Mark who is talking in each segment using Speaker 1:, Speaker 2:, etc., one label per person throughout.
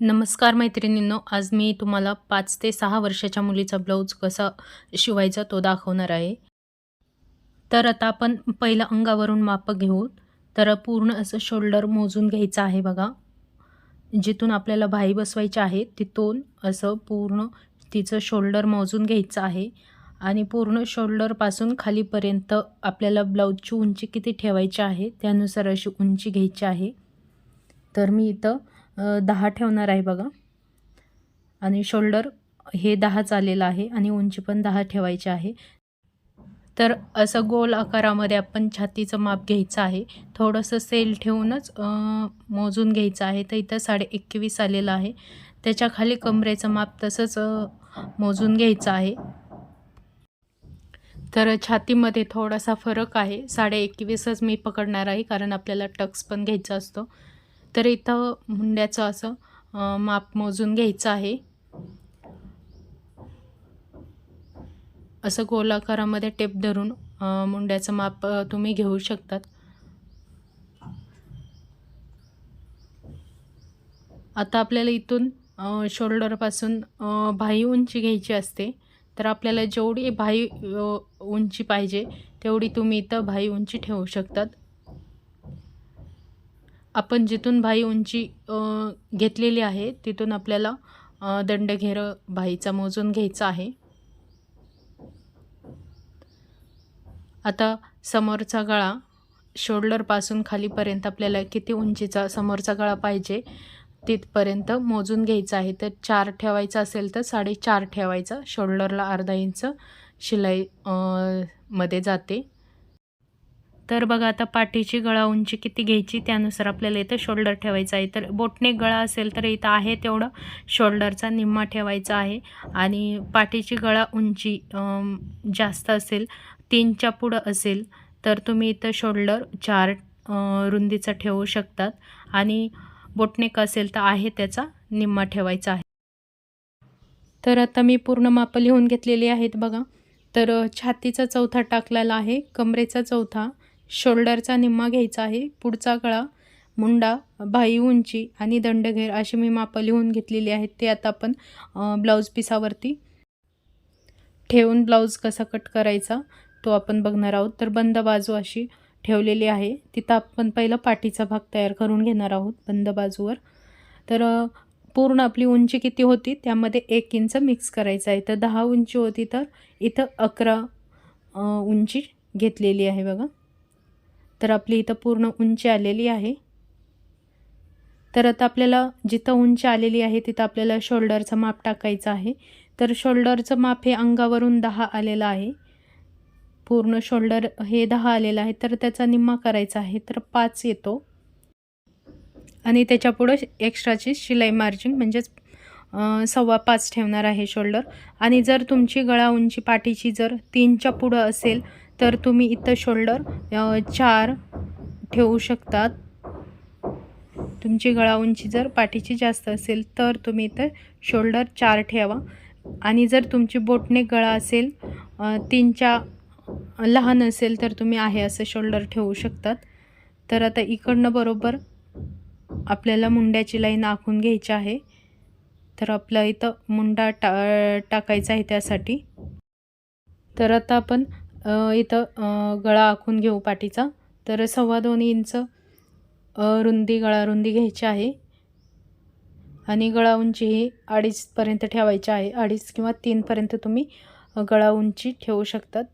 Speaker 1: नमस्कार मैत्रिणींनो आज मी तुम्हाला पाच ते सहा वर्षाच्या मुलीचा ब्लाऊज कसा शिवायचा तो दाखवणार आहे. तर आता आपण पहिलं अंगावरून माप घेऊ. तर पूर्ण असं शोल्डर मोजून घ्यायचं आहे बघा. जिथून आपल्याला भाई बसवायचे आहे तिथून असं पूर्ण तिचं शोल्डर मोजून घ्यायचं आहे. आणि पूर्ण शोल्डरपासून खालीपर्यंत आपल्याला ब्लाऊजची उंची किती ठेवायची आहे त्यानुसार अशी उंची घ्यायची आहे. तर मी इथं दहा ठेवणार आहे बघा. आणि शोल्डर हे दहाच आलेलं आहे आणि उंची पण दहा ठेवायची आहे. तर असं गोल आकारामध्ये आपण छातीचं माप घ्यायचं आहे. थोडंसं सेल ठेवूनच मोजून घ्यायचं आहे. तर इथं साडे एकवीस आलेलं आहे. त्याच्याखाली कमरेचं माप तसंच मोजून घ्यायचं आहे. तर छातीमध्ये थोडासा फरक आहे. साडे एकवीसच मी पकडणार आहे कारण आपल्याला टक्स पण घ्यायचा असतो. तर इथं मुंड्याचं असं माप मोजून घ्यायचं आहे. असं गोलाकारामध्ये टेप धरून मुंड्याचं माप तुम्ही घेऊ शकतात. आता आपल्याला इथून शोल्डरपासून भाई उंची घ्यायची असते. तर आपल्याला जेवढी भाई उंची पाहिजे तेवढी तुम्ही इथं भाई उंची ठेवू शकतात. आपण जिथून भाई उंची घेतलेली आहे तिथून आपल्याला दंडघेर भाईचा मोजून घ्यायचा आहे. आता समोरचा गळा शोल्डरपासून खालीपर्यंत आपल्याला किती उंचीचा समोरचा गळा पाहिजे तिथपर्यंत मोजून घ्यायचा आहे. तर चार ठेवायचा असेल तर साडेचार ठेवायचा. शोल्डरला अर्धा इंच शिलाई मध्ये जाते. तर बघा आता पाठीची गळा उंची किती घ्यायची त्यानुसार आपल्याला इथं शोल्डर ठेवायचं आहे. तर बोटने गळा असेल तर इथं आहे तेवढं. शोल्डरचा निम्मा ठेवायचा आहे. आणि पाठीची गळा उंची जास्त असेल तीनच्या पुढं असेल तर तुम्ही इथं शोल्डर चार रुंदीचा ठेवू शकतात. आणि बोटनेक असेल तर आहे त्याचा निम्मा ठेवायचा आहे. तर आता मी पूर्ण मापं लिहून घेतलेली आहेत बघा. तर छातीचा चौथा टाकलेला आहे कमरेचा चौथा शोल्डरचा निम्मा घ्यायचा आहे. पुढचा गळा मुंडा भाई उंची आणि दंडघेर अशी मी मापं लिहून घेतलेली आहेत. ते आता आपण ब्लाऊज पिसावरती ठेवून ब्लाऊज कसा कट करायचा तो आपण बघणार आहोत. तर बंद बाजू अशी ठेवलेली आहे. तिथं आपण पहिलं पाठीचा भाग तयार करून घेणार आहोत बंद बाजूवर. तर पूर्ण आपली उंची किती होती त्यामध्ये एक इंच मिक्स करायचं आहे. तर दहा उंची होती तर इथं अकरा उंची घेतलेली आहे बघा. तर आपली इथं पूर्ण उंची आलेली आहे. तर आता आपल्याला जिथं उंची आलेली आहे तिथं आपल्याला शोल्डरचं माप टाकायचं आहे. तर शोल्डरचं माप हे अंगावरून दहा आलेलं आहे. पूर्ण शोल्डर हे दहा आलेलं आहे. तर त्याचा निम्मा करायचा आहे. तर पाच येतो. आणि त्याच्यापुढं एक्स्ट्राची शिलाई मार्जिन म्हणजेच सव्वा पाच ठेवणार आहे शोल्डर. आणि जर तुमची गळा उंची पाठीची जर तीनच्या पुढं असेल तर तुम्ही इथं शोल्डर चार ठेवू शकतात. तुमची गळा उंची जर पाठीची जास्त असेल तर तुम्ही इथं शोल्डर चार ठेवा. आणि जर तुमची बोटने गळा असेल तीनच्या लहान असेल तर तुम्ही आहे असं शोल्डर ठेवू शकतात. तर आता इकडनं बरोबर आपल्याला मुंड्याची लाईन आखून घ्यायची आहे. तर आपलं इथं मुंडा टा टाकायचा आहे त्यासाठी. तर आता आपण इथं गळा आखून घेऊ पाठीचा. तर सव्वा दोन इंच रुंदी गळा रुंदी घ्यायची आहे. आणि गळा उंची ही अडीचपर्यंत ठेवायची आहे. अडीच किंवा तीनपर्यंत तुम्ही गळा उंची ठेवू शकतात.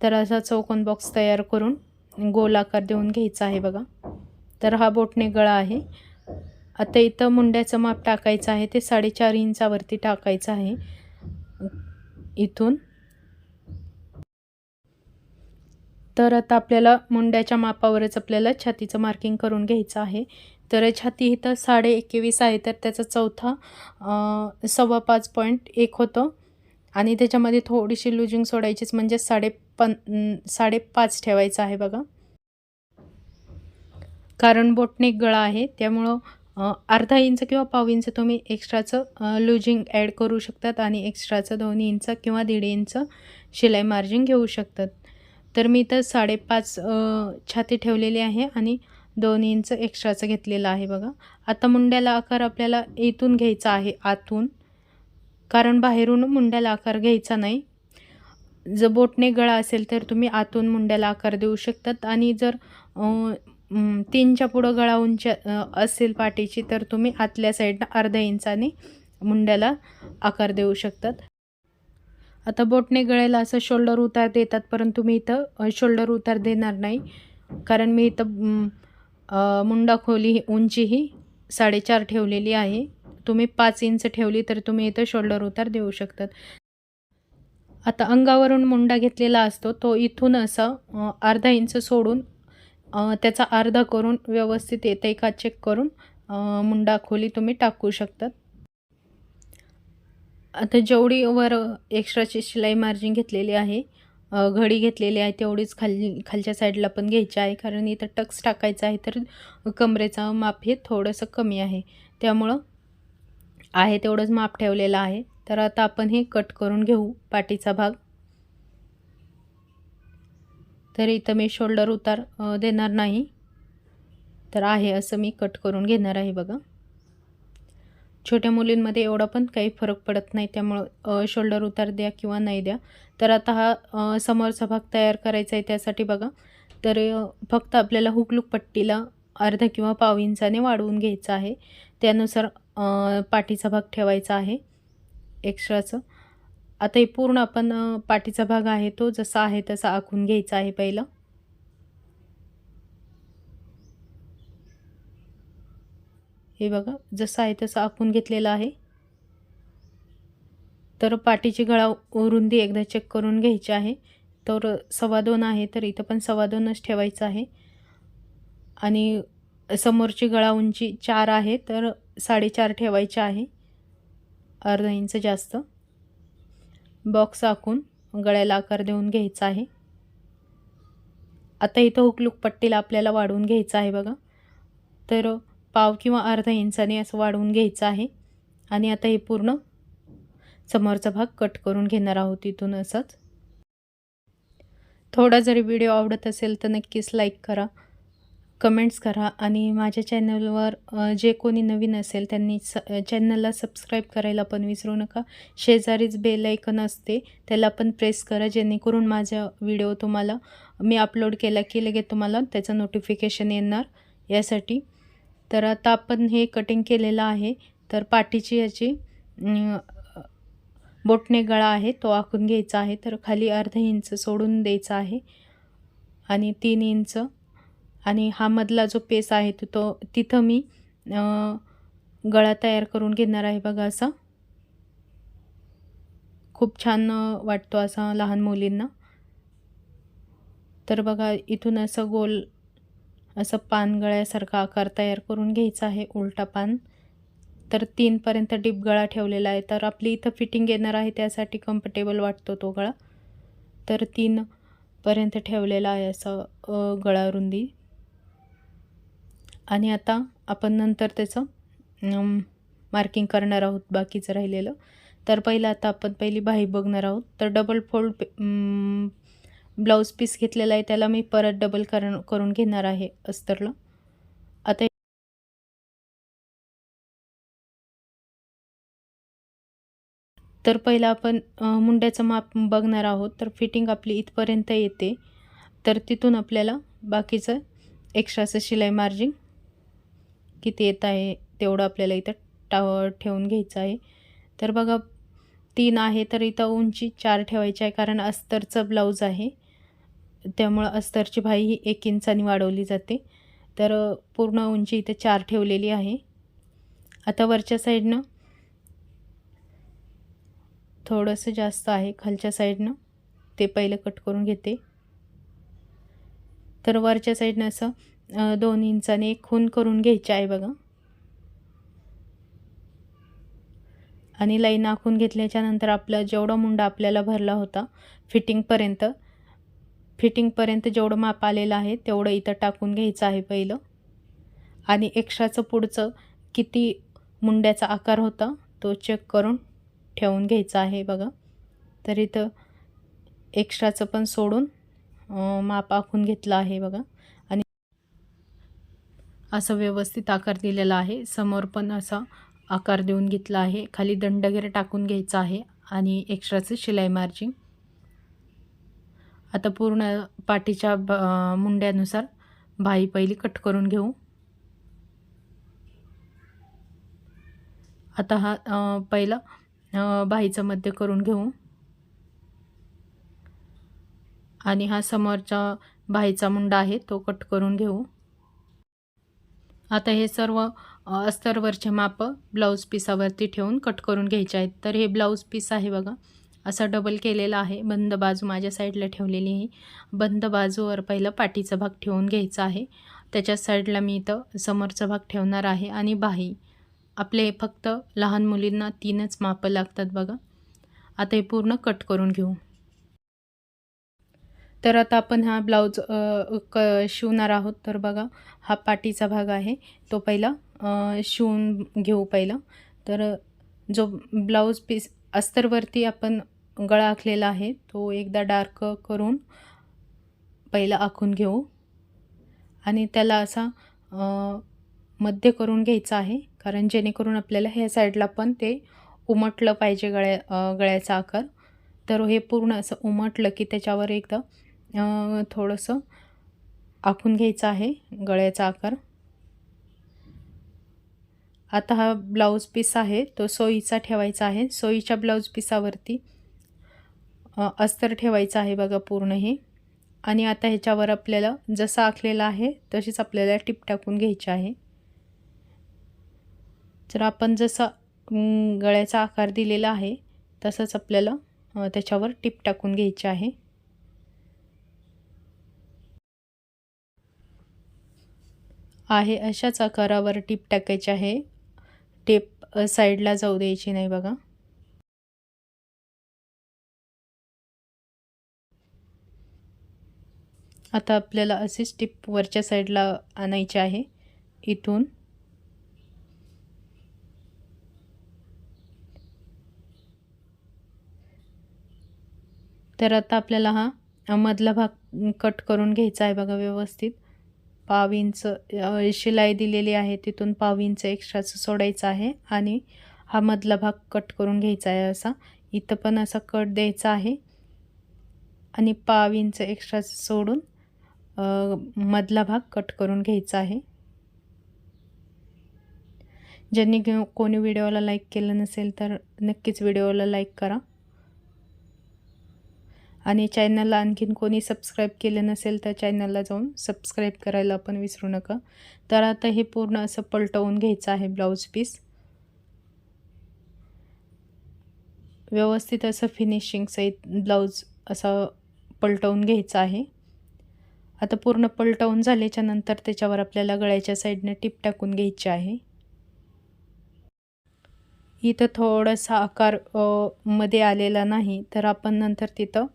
Speaker 1: तर असा चौकोन बॉक्स तयार करून गोल आकार देऊन घ्यायचा आहे बघा. तर हा बोटने गळा आहे. आता इथं मुंड्याचं माप टाकायचं आहे. ते साडेचार इंचावरती टाकायचं आहे. इथून तर आता आपल्याला मुंड्याच्या मापावरच आपल्याला छातीचं मार्किंग करून घ्यायचं आहे. तर छाती इथं साडे एकवीस आहे तर त्याचा चौथा सव्वा पाच पॉईंट एक होतं. आणि त्याच्यामध्ये थोडीशी लुजिंग सोडायचीच म्हणजे साडे पन साडेपाच ठेवायचं आहे बघा. कारण बोटने गळा आहे त्यामुळं अर्धा इंच किंवा पाव इंच तुम्ही एक्स्ट्राचं लुजिंग ॲड करू शकतात आणि एक्स्ट्राचं दोन इंच किंवा दीड इंच शिलाई मार्जिन घेऊ शकतात. तर मी तर साडेपाच छाती ठेवलेली आहे आणि दोन इंच एक्स्ट्राचं घेतलेलं आहे बघा. आता मुंड्याला आकार आपल्याला इथून घ्यायचा आहे आतून. कारण बाहेरून मुंड्याला आकार घ्यायचा नाही. जर बोटने गळा असेल तर तुम्ही आतून मुंड्याला आकार देऊ शकतात आणि जर तीनच्या पुढं गळा उंच असेल पाठीची तर तुम्ही आतल्या साईडनं अर्ध्या इंचाने मुंड्याला आकार देऊ शकतात. आता बोटने गळेला असं शोल्डर उतार देतात परंतु मी इथं शोल्डर उतार देणार नाही. कारण मी इथं मुंडा खोली ही उंची ही साडेचार ठेवलेली आहे. तुम्ही पाच इंच ठेवली तर तुम्ही इथं शोल्डर उतार देऊ शकतात. आता अंगावरून मुंडा घेतलेला असतो तो इथून असा अर्धा इंच सोडून त्याचा अर्धा करून व्यवस्थित येते का चेक करून मुंडा खोली तुम्ही टाकू शकतात. आता जेवढी वर एक्स्ट्राची शिलाई मार्जिन घेतलेली आहे घडी घेतलेली आहे तेवढीच खाली खालच्या साईडला पण घ्यायची आहे कारण इथं टक्स टाकायचं आहे तर कमरेचा माप हे थोडंसं कमी आहे. त्यामुळं आहे तेवढंच माप ठेवलेलं आहे. तर आता आपण हे कट करून घेऊ पाठीचा भाग. तर इथं मी शोल्डर उतार देणार नाही. तर आहे असं मी कट करून घेणार आहे बघा. छोट्या मुलींमध्ये एवढा पण काही फरक पडत नाही. त्यामुळं शोल्डर उतार द्या किंवा नाही द्या. तर आता हा समोरचा भाग तयार करायचा आहे त्यासाठी बघा. तर फक्त आपल्याला हुकलूक पट्टीला अर्धा किंवा पाव इंचाने वाढवून घ्यायचं आहे. त्यानुसार पाठीचा भाग ठेवायचा आहे. एक्स्ट्राचं. आता हे पूर्ण आपण पाठीचा भाग आहे तो जसा आहे तसा आखून घ्यायचा आहे पहिलं. हे बघा जसं आहे तसं आखून घेतलेलं आहे. तर पाठीची गळा रुंदी एकदा चेक करून घ्यायची आहे. तर सव्वा दोन आहे तर इथं पण सव्वा दोनच ठेवायचं आहे. आणि समोरची गळा उंची चार आहे तर साडेचार ठेवायची आहे. अर्धा इंच जास्त. बॉक्स आखून गळ्याला आकार देऊन घ्यायचा आहे. आता इथं हुकलूक पट्टीला आपल्याला वाढवून घ्यायचं आहे बघा. तर पाव किंवा अर्धा इंचाने असं वाढवून घ्यायचं आहे. आणि आता हे पूर्ण समोरचा भाग कट करून घेणार आहोत इथून असंच. थोडा जरी व्हिडिओ आवडत असेल तर नक्कीच लाईक करा कमेंट्स करा आणि माझ्या चॅनलवर जे कोणी नवीन असेल त्यांनी स चॅनलला सबस्क्राईब करायला पण विसरू नका. शेजारीच बेल ऐकन असते त्याला पण प्रेस करा जेणेकरून माझा व्हिडिओ तुम्हाला मी अपलोड केला की लगेच तुम्हाला त्याचं नोटिफिकेशन येणार. यासाठी तर आता आपण हे कटिंग केलेलं आहे. तर पाठीची याची बोटणे गळा आहे तो आखून घ्यायचा आहे. तर खाली अर्धा इंच सोडून द्यायचा आहे आणि तीन इंच. आणि हा मधला जो पेस आहे तो तो तिथं मी गळा तयार करून घेणार आहे बघा असा. खूप छान वाटतो असा लहान मुलींना. तर बघा इथून असं गोल असं पानगळ्यासारखा आकार तयार करून घ्यायचा आहे उलटा पान. तर तीनपर्यंत डीप गळा ठेवलेला आहे. तर आपली इथं फिटिंग येणार आहे त्यासाठी कम्फर्टेबल वाटतो तो गळा. तर तीनपर्यंत ठेवलेला आहे असं गळा रुंदी. आणि आता आपण नंतर त्याचं मार्किंग करणार आहोत बाकीचं राहिलेलं. तर पहिलं आता आपण पहिली बाही बघणार आहोत. तर डबल फोल्ड ब्लाऊज पीस घेतलेला आहे त्याला मी परत डबल करण करून घेणार आहे अस्तरला. आता तर पहिलं आपण मुंड्याचं माप बघणार आहोत. तर फिटिंग आपली इथपर्यंत येते. तर तिथून आपल्याला बाकीचं एक्स्ट्राचं शिलाई मार्जिन किती येत आहे तेवढं आपल्याला इथं टा ठेवून घ्यायचं आहे. तर बघा तीन आहे तर इथं उंची चार ठेवायची आहे कारण अस्तरचं ब्लाऊज आहे. त्यामुळं अस्तरची भाई ही एक इंचानी वाढवली जाते. तर पूर्ण उंची इथे चार ठेवलेली आहे. आता वरच्या साईडनं थोडंसं जास्त आहे खालच्या साईडनं. ते पहिलं कट करून घेते. तर वरच्या साईडनं असं दोन इंचाने एक खून करून घ्यायची आहे बघा. आणि लाईन आखून घेतल्याच्यानंतर आपलं आपला जेवढा मुंडा आपल्याला भरला होता फिटिंगपर्यंत फिटिंगपर्यंत जेवढं माप आलेलं आहे तेवढं इथं टाकून घ्यायचं आहे पहिलं. आणि एक्स्ट्राचं पुढचं किती मुंड्याचा आकार होता तो चेक करून ठेवून घ्यायचा आहे बघा. तर इथं एक्स्ट्राचं पण सोडून माप आखून घेतलं आहे बघा. आणि असं व्यवस्थित आकार दिलेला आहे. समोर पण असा आकार देऊन घेतला आहे. खाली दंड वगैरे टाकून घ्यायचा आहे. आणि एक्स्ट्राचं शिलाई मार्जिंग आता पूर्ण पाठीच्या ब मुंड्यानुसार भाई पहिली कट करून घेऊ. आता हा पहिला भाईचं मध्य करून घेऊ. आणि हा समोरचा भाईचा मुंडा आहे तो कट करून घेऊ. आता हे सर्व अस्तरवरचे माप ब्लाऊज पिसावरती ठेवून कट करून घ्यायचे आहेत. तर हे ब्लाऊज पीस आहे बघा. असा डबल केलेला आहे. बंद बाजू माझ्या साईडला ठेवलेली आहे. बंद बाजूवर पहिलं पाठीचा भाग ठेवून घ्यायचा आहे. त्याच्या साईडला मी इथं समोरचा भाग ठेवणार आहे आणि बाही. आपले फक्त लहान मुलींना तीनच मापं लागतात बघा. आता हे पूर्ण कट करून घेऊ. तर आता आपण हा ब्लाऊज क शिवणार आहोत. तर बघा हा पाठीचा भाग आहे. तो पहिला शिवून घेऊ पहिला. तर जो ब्लाऊज पीस अस्तरवरती आपण गळा आखलेला आहे. तो एकदा डार्क करून पहिला आखून घेऊ. आणि त्याला असा मध्य करून घ्यायचा आहे. कारण जेणेकरून आपल्याला ह्या साईडला पण ते उमटलं पाहिजे गळ्या गळ्याचा आकार. तर हे पूर्ण असं उमटलं की त्याच्यावर एकदा थोडंसं आखून घ्यायचं आहे गळ्याचा आकार. आता हा ब्लाऊज पीस आहे तो सोयीचा ठेवायचा आहे. सोयीच्या ब्लाऊज पिसावरती अस्तर ठेवायचं आहे बघा पूर्ण हे आणि आता ह्याच्यावर आपल्याला जसा आखलेला आहे तशीच आपल्याला टिप टाकून घ्यायची आहे. जर आपण जसा गळ्याचा आकार दिलेला आहे तसंच आपल्याला त्याच्यावर टिप टाकून घ्यायची आहे. आहे अशाच आकारावर टीप टाकायची आहे. टेप साईडला जाऊ द्यायची नाही बघा. आता आपल्याला अशीच टिप वरच्या साईडला आणायची आहे. इथून. तर आता आपल्याला हा मधला भाग कट करून घ्यायचा आहे बघा व्यवस्थित. पाव इंच शिलाई दिलेली आहे. तिथून पाव इंच एक्स्ट्राचं सोडायचं आहे आणि हा मधला भाग कट करून घ्यायचा आहे असा. इथं पण असा कट द्यायचा आहे. आणि पाव इंच एक्स्ट्राचं सोडून मधला भाग कट करून घ्यायचा आहे. ज्यांनी कोणी व्हिडिओला लाईक केलं नसेल तर नक्कीच व्हिडिओला लाईक करा. आणि चॅनलला आणखीन कोणी सबस्क्राईब केलं नसेल तर चॅनलला जाऊन सबस्क्राईब करायला पण विसरू नका. तर आता हे पूर्ण असं पलटवून घ्यायचं आहे ब्लाऊज पीस व्यवस्थित असं फिनिशिंग सहित ब्लाऊज असं पलटवून घ्यायचं आहे. आता पूर्ण पलटवून झाल्याच्यानंतर त्याच्यावर आपल्याला गळ्याच्या साईडने टिप टाकून घ्यायची आहे. इथं थोडासा आकारमध्ये आलेला नाही तर आपण नंतर तिथं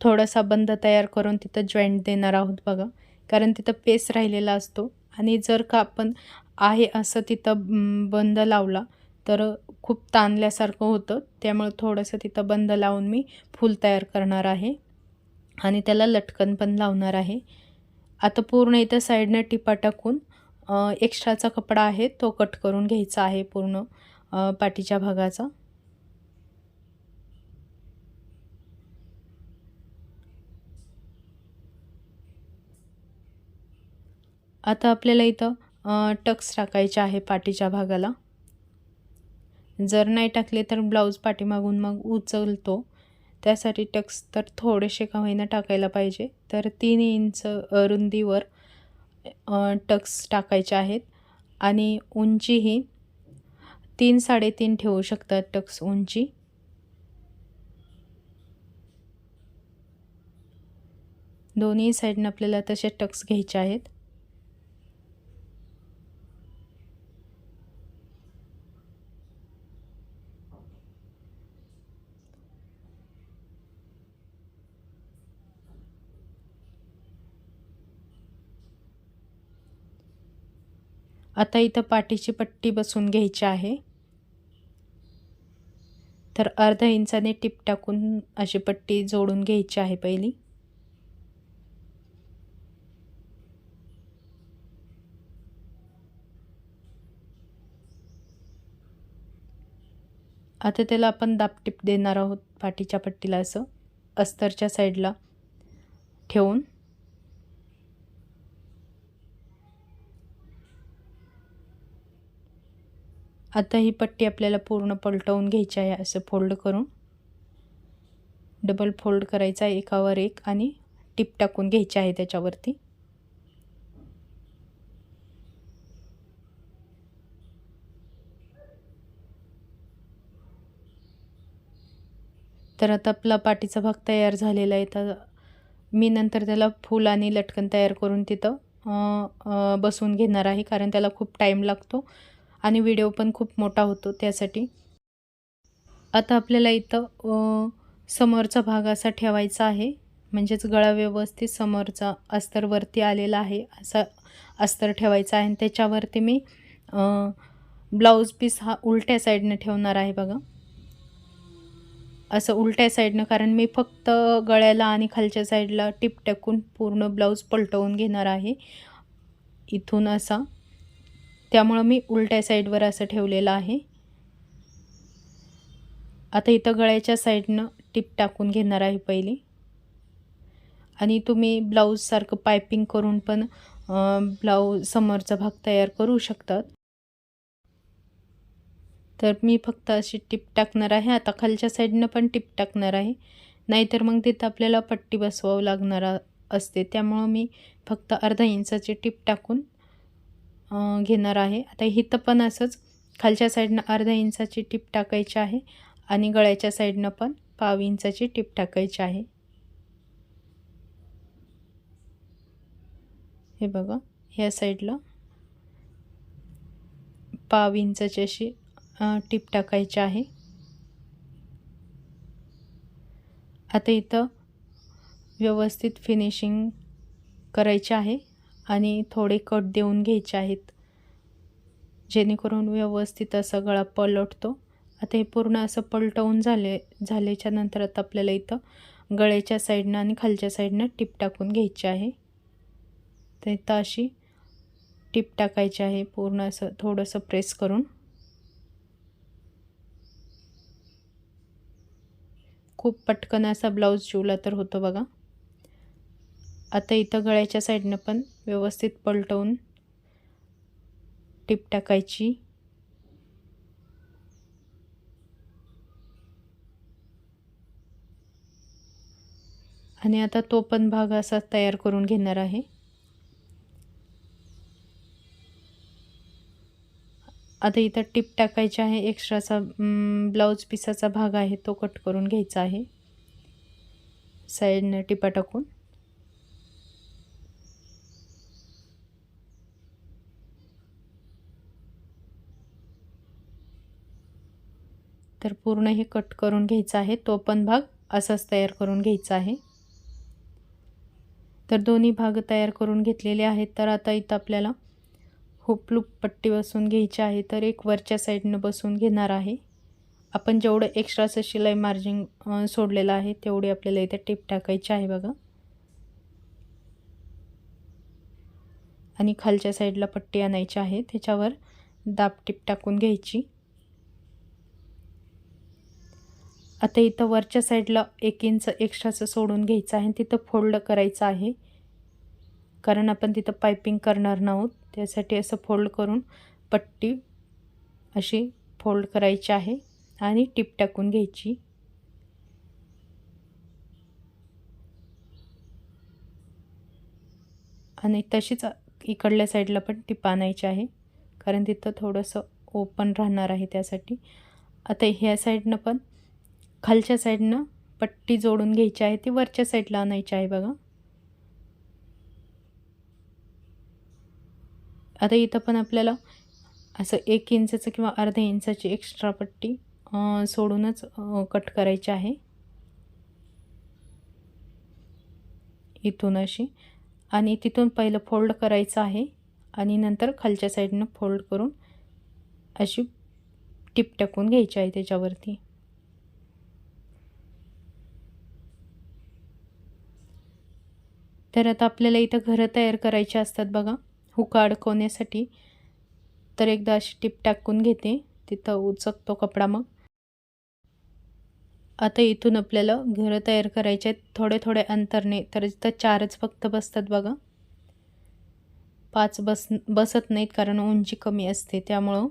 Speaker 1: थोडासा बंद तयार करून तिथं जॉईंट देणार आहोत बघा. कारण तिथं पेस राहिलेला असतो. आणि जर का आपण आहे असं तिथं बंद लावला तर खूप ताणल्यासारखं होतं. त्यामुळे थोडंसं तिथं बंद लावून मी फूल तयार करणार आहे. आणि त्याला लटकन पण लावणार आहे. आता पूर्ण इथं साईडनं टिपा टाकून एक्स्ट्राचा कपडा आहे तो कट करून घ्यायचा आहे पूर्ण पाठीच्या भागाचा. आता आपल्याला इथं टक्स टाकायचे आहे पाठीच्या भागाला. जर नाही टाकले तर ब्लाऊज पाठीमागून मग उचलतो. त्यासाठी टक्स तर थोडेसे का होईना टाकायला पाहिजे. तर तीन इंच रुंदीवर टक्स टाकायचे आहेत. आणि उंचीही तीन साडेतीन ठेवू शकतात टक्स उंची. दोन्ही साईडनं आपल्याला तसे टक्स घ्यायचे आहेत. आता इथं पाठीची पट्टी बसून घ्यायची आहे. तर अर्धा इंचाने टिप टाकून अशी पट्टी जोडून घ्यायची आहे पहिली. आता त्याला आपण दापटीप देणार आहोत पाठीच्या पट्टीला असं. अस्तरच्या साईडला ठेवून. आता ही पट्टी आपल्याला पूर्ण पलटवून घ्यायची आहे असं फोल्ड करून. डबल फोल्ड करायचा आहे एकावर एक आणि टिप टाकून घ्यायची आहे त्याच्यावरती. तर आता आपला पाठीचा भाग तयार झालेला आहे. तर मी नंतर त्याला फूल आणि लटकन तयार करून तिथं बसवून घेणार आहे कारण त्याला खूप टाईम लागतो. आणि व्हिडिओ पण खूप मोठा होतो त्यासाठी. आता आपल्याला इथं समोरचा भाग असा ठेवायचा आहे. म्हणजेच गळा व्यवस्थित समोरचा अस्तरवरती आलेला आहे असा अस्तर ठेवायचा आहे. आणि त्याच्यावरती मी ब्लाऊज पीस हा उलट्या साईडनं ठेवणार आहे बघा. असं उलट्या साईडनं कारण मी फक्त गळ्याला आणि खालच्या साईडला टिप टाकून पूर्ण ब्लाऊज पलटवून घेणार आहे. इथून असा. त्यामुळं मी उलट्या साईडवर असं ठेवलेलं आहे. आता इथं गळ्याच्या साईडनं टिप टाकून घेणार आहे पहिली. आणि तुम्ही ब्लाऊजसारखं पायपिंग करून पण ब्लाऊज समोरचा भाग तयार करू शकतात. तर मी फक्त अशी टिप टाकणार आहे. आता खालच्या साईडनं पण टिप टाकणार आहे. नाहीतर मग तिथं आपल्याला पट्टी बसवावं लागणार असते. त्यामुळं मी फक्त अर्धा इंचाची टिप टाकून घेणार आहे. आता इथं पण असंच खालच्या साईडनं अर्धा इंचाची टीप टाकायची आहे आणि गळ्याच्या साईडनं पण पाव इंचाची टिप टाकायची आहे. हे बघा ह्या साईडला पाव इंचाची अशी टीप टाकायची आहे. आता इथं व्यवस्थित फिनिशिंग करायची आहे. आणि थोडे कट देऊन घ्यायचे आहेत. जेणेकरून व्यवस्थित असा गळा पलटतो. आता हे पूर्ण असं पलटवून झाले झाल्याच्यानंतर आता आपल्याला इथं गळ्याच्या साईडनं आणि खालच्या साईडनं टिप टाकून घ्यायची आहे. तर इथं अशी टिप टाकायची आहे पूर्ण असं थोडंसं प्रेस करून. खूप पटकन असा ब्लाऊज शिवला तर होतो बघा. आता इथं गळ्याच्या साईडनं पण व्यवस्थित पलटवून टिप टाकायची. आणि आता तो पण भाग असा तयार करून घेणार आहे. आता इथं टिप टाकायची आहे. एक्स्ट्राचा ब्लाऊज पिसाचा भाग आहे. तो कट करून घ्यायचा आहे. साईडनं टिपा टाकून. तर पूर्ण हे कट करून घ्यायचं आहे. तो पण भाग असाच तयार करून घ्यायचा आहे. तर दोन्ही भाग तयार करून घेतलेले आहेत. तर आता इथं आपल्याला हुपलूप पट्टी बसून घ्यायची आहे. तर एक वरच्या साईडनं बसून घेणार आहे. आपण जेवढं एक्स्ट्राचं शिलाई मार्जिन सोडलेलं आहे तेवढी आपल्याला इथे टीप टाकायची आहे बघा. आणि खालच्या साईडला पट्टी आणायची आहे. त्याच्यावर दाब टिप टाकून घ्यायची. आता इथं वरच्या साईडला एक इंच एक्स्ट्राचं सोडून घ्यायचं आहे तिथं फोल्ड करायचं आहे. कारण आपण तिथं पायपिंग करणार नाहोत त्यासाठी असं फोल्ड करून पट्टी अशी फोल्ड करायची आहे आणि टिप टाकून घ्यायची. आणि तशीच इकडल्या साईडला पण टिप आणायची आहे कारण तिथं थोडंसं ओपन राहणार आहे त्यासाठी. आता ह्या साईडनं पण खालच्या साईडनं पट्टी जोडून घ्यायची आहे ती वरच्या साईडला आणायची आहे बघा. आता इथं पण आपल्याला असं एक इंचाचं किंवा अर्ध्या इंचाची एक्स्ट्रा पट्टी सोडूनच कट करायची आहे. इथून अशी. आणि तिथून पहिलं फोल्ड करायचं आहे आणि नंतर खालच्या साईडनं फोल्ड करून अशी टिप टाकून घ्यायची आहे त्याच्यावरती. तर आता आपल्याला इथं घरं तयार करायची असतात बघा. हुका अडकवण्यासाठी तर एकदा अशी टिप टाकून घेते. तिथं उचकतो कपडा मग. आता इथून आपल्याला घरं तयार करायचे आहेत. थोडे थोडे अंतरने तर इथं चारच फक्त बसतात बघा. पाच बस बसत नाहीत कारण उंची कमी असते. त्यामुळं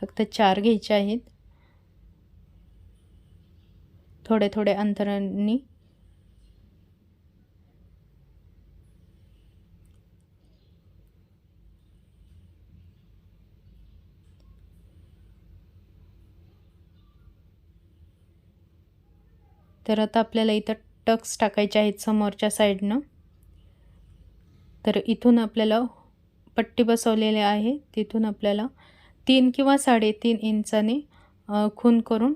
Speaker 1: फक्त चार घ्यायचे आहेत. थोडे थोडे अंतरांनी तर आता आपल्याला इथं टक्स टाकायचे आहेत समोरच्या साईडनं. तर इथून आपल्याला पट्टी बसवलेली आहे. तिथून आपल्याला तीन किंवा साडेतीन इंचाने खून करून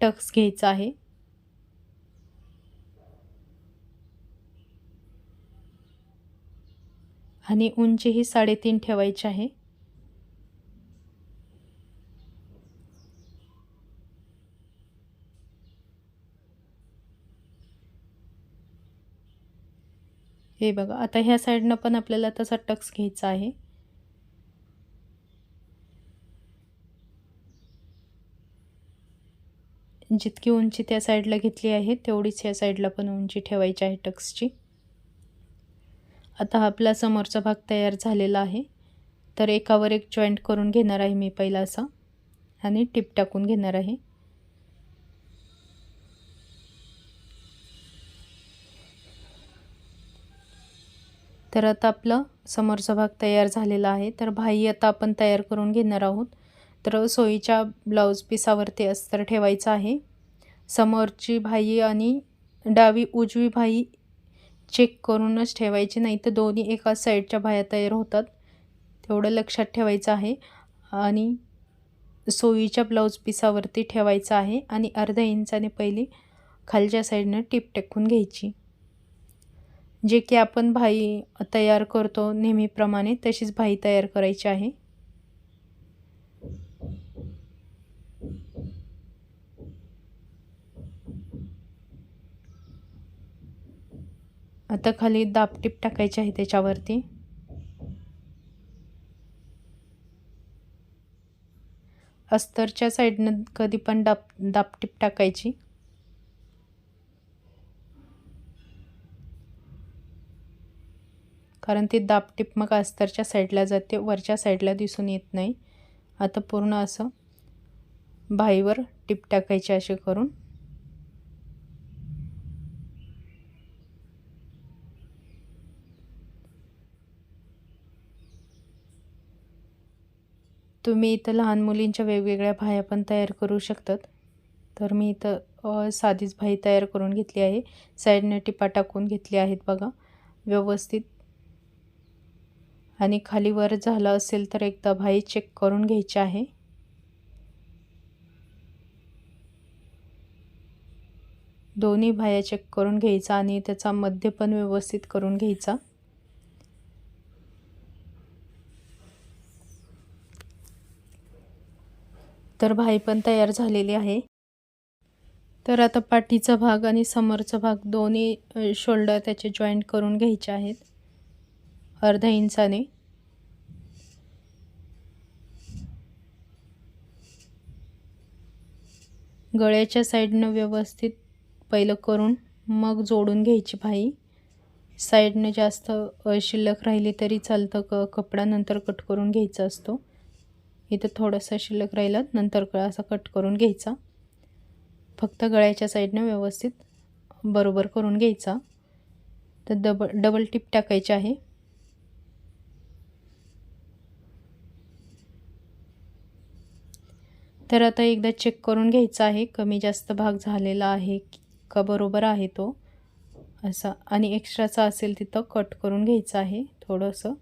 Speaker 1: टक्स घ्यायचा आहे. आणि उंची ही साडेतीन ठेवायची आहे. हे बघा आता ह्या साईडनं पण आपल्याला तसा टक्स घ्यायचा आहे. जितकी उंची त्या साईडला घेतली आहे तेवढीच ह्या साईडला पण उंची ठेवायची आहे टक्सची. आता आपला समोरचा भाग तयार झालेला आहे. तर एकावर एक जॉईंट करून घेणार आहे मी पहिला असा आणि टिप टाकून घेणार आहे. तर आता आपलं समोरचा भाग तयार झालेला आहे. तर भाई आता आपण तयार करून घेणार आहोत. तर सोयीच्या ब्लाऊज पिसावरती अस्तर ठेवायचं आहे. समोरची भाई आणि डावी उजवी भाई चेक करूनच ठेवायची नाही तर दोन्ही एका साईडच्या भाया तयार होतात. तेवढं लक्षात ठेवायचं आहे. आणि सोयीच्या ब्लाऊज पिसावरती ठेवायचं आहे आणि अर्ध्या इंचाने पहिली खालच्या साईडनं टिप टेकून घ्यायची. जे की आपण भाई तयार करतो नेहमीप्रमाणे तशीच भाई तयार करायची आहे. आता खाली दापटीप टाकायची आहे त्याच्यावरती. अस्तरच्या साईडनं कधी पण दाप दापटीप टाकायची. कारण ती दापटीप मग अस्तरच्या साईडला जाते वरच्या साईडला दिसून येत नाही. आता पूर्ण असं भाईवर टिप टाकायची असे करून. तुम्ही इथं लहान मुलींच्या वेगवेगळ्या भाया पण तयार करू शकतात. तर मी इथं साधीच भाई तयार करून घेतली आहे. साईडने टिपा टाकून घेतली आहेत बघा. व्यवस्थित आणि खाली वर झालं असेल तर एकदा भाई चेक करून घ्यायचे आहे. दोन्ही भाया चेक करून घ्यायचा आणि त्याचा मध्य पण व्यवस्थित करून घ्यायचा. तर भाई पण तयार झालेली आहे. तर आता पाठीचा भाग आणि समोरचा भाग दोन्ही शोल्डर त्याचे जॉईंट करून घ्यायचे आहेत. अर्धा इंचाने गळ्याच्या साईडनं व्यवस्थित पहिलं करून मग जोडून घ्यायची भाई. साईडनं जास्त शिल्लक राहिली तरी चालतं क कपडा नंतर कट करून घ्यायचा असतो. इथं थोडासा शिल्लक राहिला नंतर असा कट करून घ्यायचा. फक्त गळ्याच्या साईडनं व्यवस्थित बरोबर करून घ्यायचा. तर डबल डबल टिप टाकायची आहे. तर आता एकदा चेक करून घ्यायचा आहे. कमी जास्त भाग झालेला आहे का बरोबर आहे तो? असा. आणि एक्स्ट्राचा असेल तिथं कट करून घ्यायचं आहे थोडंसं.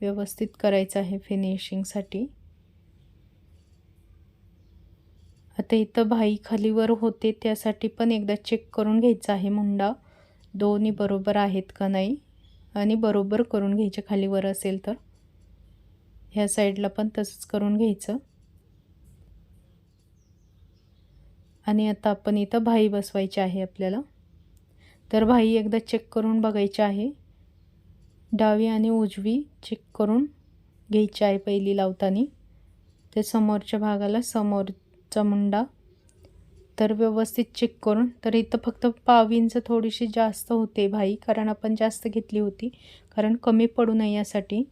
Speaker 1: व्यवस्थित करायचं आहे फिनिशिंगसाठी आता इथं भाई खालीवर होते त्यासाठी पण एकदा चेक करून घ्यायचं आहे मुंडा. दोन्ही बरोबर आहेत का नाही? आणि बरोबर करून घ्यायचे खालीवर असेल तर. ह्या साईडला पण तसंच करून घ्यायचं. आणि आता आपण इथं भाई बसवायची आहे आपल्याला. तर भाई एकदा चेक करून बघायची आहे. डावी आणि उजवी चेक करून घ्यायची आहे पहिली लावताना. ते समोरच्या भागाला समोरचा मुंडा. तर व्यवस्थित चेक करून तर इथं फक्त पावींचं थोडीशी जास्त होते भाई कारण आपण जास्त घेतली होती कारण कमी पडू नये यासाठी.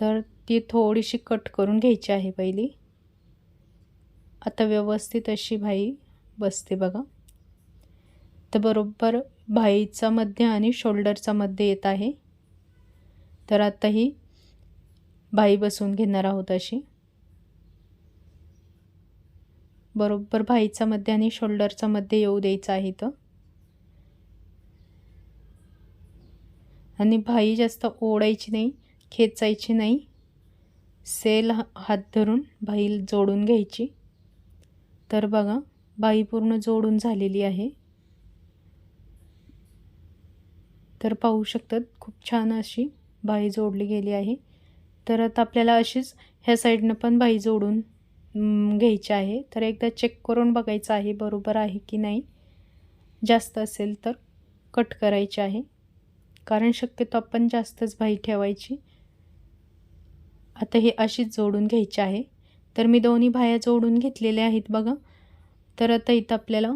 Speaker 1: तर ती थोडीशी कट करून घ्यायची आहे पहिली. आता व्यवस्थित अशी भाई बसते बघा. तर बरोबर भाईचा मध्य आणि शोल्डरचा मध्य येत आहे. तर आता ही भाई बसवून घेणार आहोत अशी. बरोबर भाईचा मध्य आणि शोल्डरचा मध्य येऊ द्यायचा आहे तर आणि भाई जास्त ओढायची नाही खेचायची नाही. सेल हात धरून भाई जोडून घ्यायची. तर बघा बाई पूर्ण जोडून झालेली आहे. तर पाहू शकतात खूप छान अशी बाई जोडली गेली आहे. तर आता आपल्याला अशीच ह्या साईडनं पण बाई जोडून घ्यायची आहे. तर एकदा चेक करून बघायचं आहे बरोबर आहे की नाही. जास्त असेल तर कट करायची आहे. कारण शक्यतो आपण जास्तच बाई ठेवायची. आता हे अशीच जोडून घ्यायची आहे. तर मी दोन्ही भाया जोडून घेतलेल्या आहेत बघा. तर आता इथं आपल्याला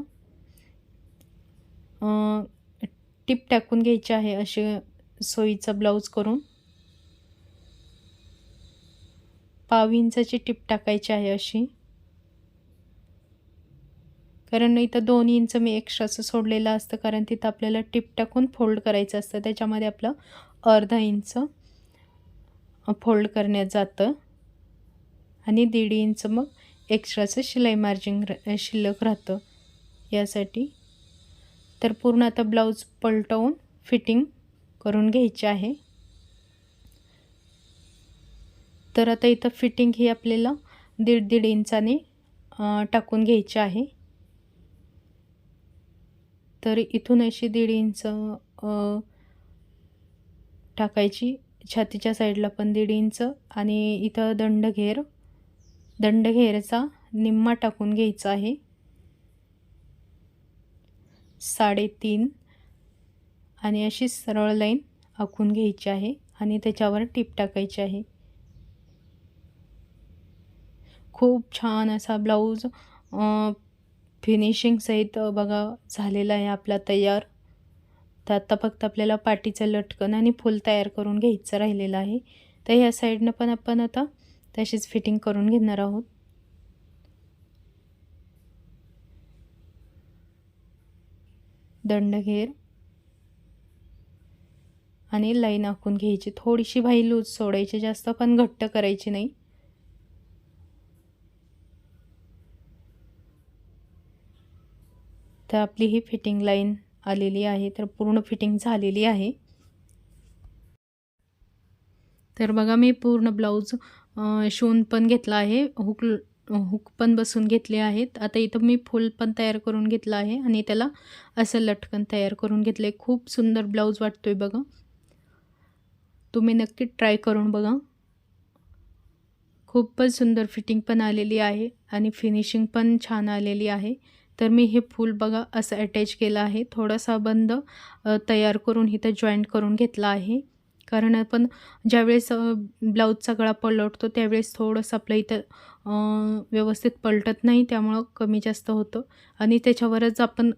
Speaker 1: टिप टाकून घ्यायची आहे असे सोयीचा ब्लाऊज करून. पाव इंचाची टिप टाकायची आहे अशी. कारण इथं दोन इंच मी एक्स्ट्राचं सोडलेलं असतं कारण तिथं आपल्याला टिप टाकून फोल्ड करायचं असतं. त्याच्यामध्ये आपलं अर्धा इंच. फोल्ड करण्यात जातं. आणि दीड इंच मग एक्स्ट्राचं शिलाई मार्जिन शिल्लक राहतं. यासाठी. तर पूर्ण आता ब्लाऊज पलटवून फिटिंग करून घ्यायची आहे. तर आता इथं फिटिंग ही आपल्याला दीड दीड इंचाने टाकून घ्यायची आहे. तर इथून अशी दीड इंच टाकायची. छातीच्या साईडला पण दीड इंच आणि इथं दंडघेर दंडघेरचा निम्मा टाकून घ्यायचा आहे. साडेतीन आणि अशी सरळ लाईन आखून घ्यायची आहे आणि त्याच्यावर टीप टाकायची आहे. खूप छान असा ब्लाऊज फिनिशिंगसहित बघा झालेला आहे आपला तयार. तर आत्ता फक्त आपल्याला पाठीचं लटकन आणि फुल तयार करून घ्यायचं राहिलेलं आहे. तर ह्या साईडनं पण आपण आता तशीच फिटिंग करून घेणार आहोत. दंडघेर आणि लाईन आखून घ्यायची. थोडीशी भाई लूज सोडायची जास्त पण घट्ट करायची नाही. तर आपली ही फिटिंग लाईन आलेली आहे तर पूर्ण फिटिंग झालेली आहे. तर बघा मी पूर्ण ब्लाऊज शिवून पण घेतला आहे. हुक हुक पण बसून घेतले आहेत. आता इथं मी फुल पण तयार करून घेतलं आहे आणि त्याला असं लटकन तयार करून घेतलं आहे खूप सुंदर ब्लाऊज वाटतो आहे बघा. तुम्ही नक्की ट्राय करून बघा. खूपच सुंदर फिटिंग पण आलेली आहे आणि फिनिशिंग पण छान आलेली आहे. तर मी हे फूल बघा असं अटॅच केलं आहे. थोडासा बंद तयार करून इथं जॉईंट करून घेतला आहे. कारण आपण ज्यावेळेस ब्लाऊजचा गळा पलटतो त्यावेळेस थोडंसं आपलं इथं व्यवस्थित पलटत नाही त्यामुळं कमी जास्त होतं. आणि त्याच्यावरच आपण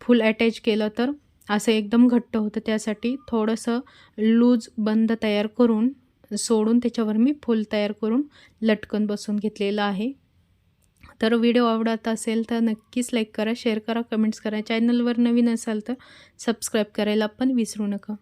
Speaker 1: फुल अटॅच केलं तर असं एकदम घट्ट होतं. त्यासाठी थोडंसं लूज बंद तयार करून सोडून त्याच्यावर मी फूल तयार करून लटकन बसून घेतलेलं आहे. तर व्हिडिओ आवडत असेल तर नक्कीच लाईक करा शेअर करा कमेंट्स करा. चॅनलवर नवीन असाल तर सबस्क्राईब करायला पण विसरू नका.